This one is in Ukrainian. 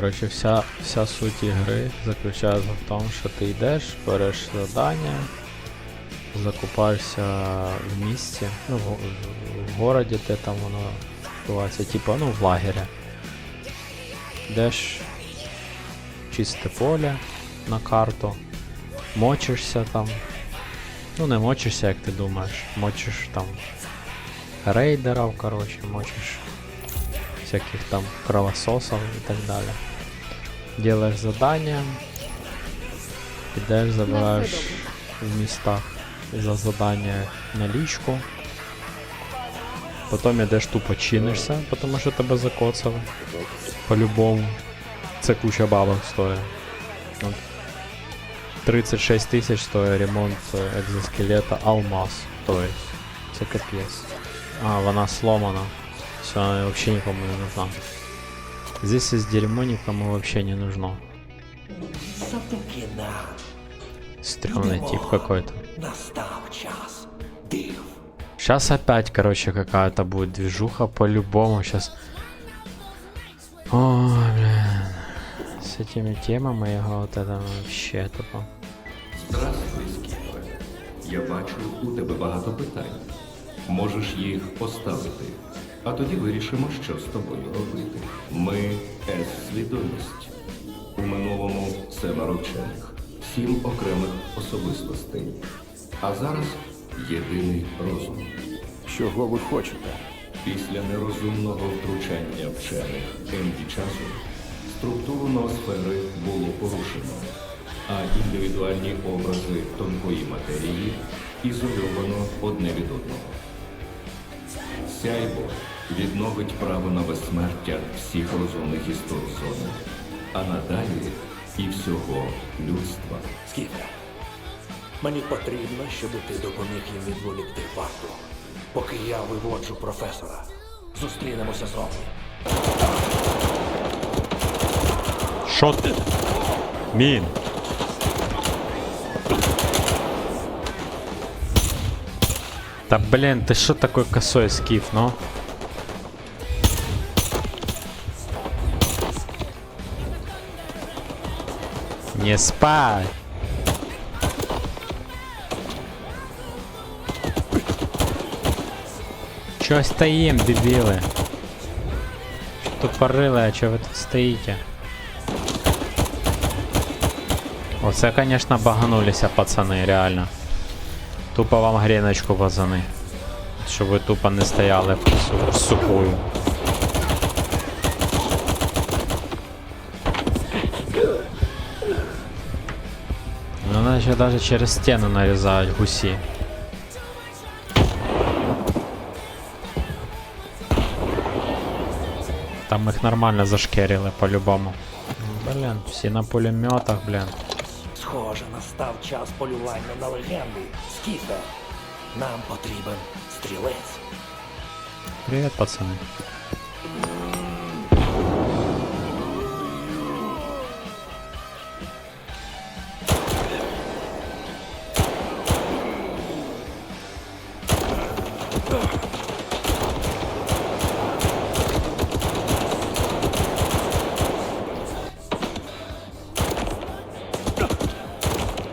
Коротше, вся, вся суть ігри заключається в тому, що ти йдеш, береш завдання, закупаєшся в місті, ну, в, в, городі, де там воно відбувається, типу, ну, в лагері. Йдеш чисте поле на карту, мочишся там. Ну, не мочишся, як ти думаєш, мочиш там рейдерів, коротше, мочиш всяких там кровососов и так далее. Делаешь задания, идешь, забираешь в местах за задание наличку. Потом ідеш тупо чинишся, тому що тебе закоцали. По-любому. Це куча бабок стоїть. 36 тисяч стоїть ремонт е, екзоскелета Алмаз. Тобто, це капець. А, вона сломана. Все, она вообще никому не нужна. Здесь из дерьмо никому вообще не нужно. Стрёмный тип какой-то. настав час див. Сейчас опять, короче, какая-то будет движуха по-любому. Сейчас. Ой, блин. С этими темами его вот это вообще тупо. Здравствуй, Скіфе. Я бачу, у тебе багато питань. Можеш їх поставити, а тоді вирішимо, що з тобою робити. Ми С-свідомість. У минулому семеро вчених, сім окремих особистостей. А зараз єдиний розум. Чого ви хочете? Після нерозумного втручання вчених Енді часу структуру ноосфери було порушено, а індивідуальні образи тонкої матерії ізольовано одне від одного. Сяйбо відновить право на безсмертя всіх розумних істот зони, а надалі і всього людства. Скіфе, мені потрібно, щоб ти допоміг їм відволікти варту. Поки я виводжу професора. Зустрінемося знову. Шо ты? Да блин, ты что такой косой скиф, ну? Не спай! Чё стоим, дебилы? Что тупорылые, а чё вы тут стоите? Оце, конечно, баганулися, пацани, реально. Тупо вам гріночку, пацани. Щоб ви тупо не стояли в су- сухую. Ну, наче даже через стену нарізають гусі. Там їх нормально зашкерили по-любому. Блін, всі на пулеметах, блін. Схоже, настав час полювання на легенди. Скіфе, нам потрібен стрілець. Привет, пацаны.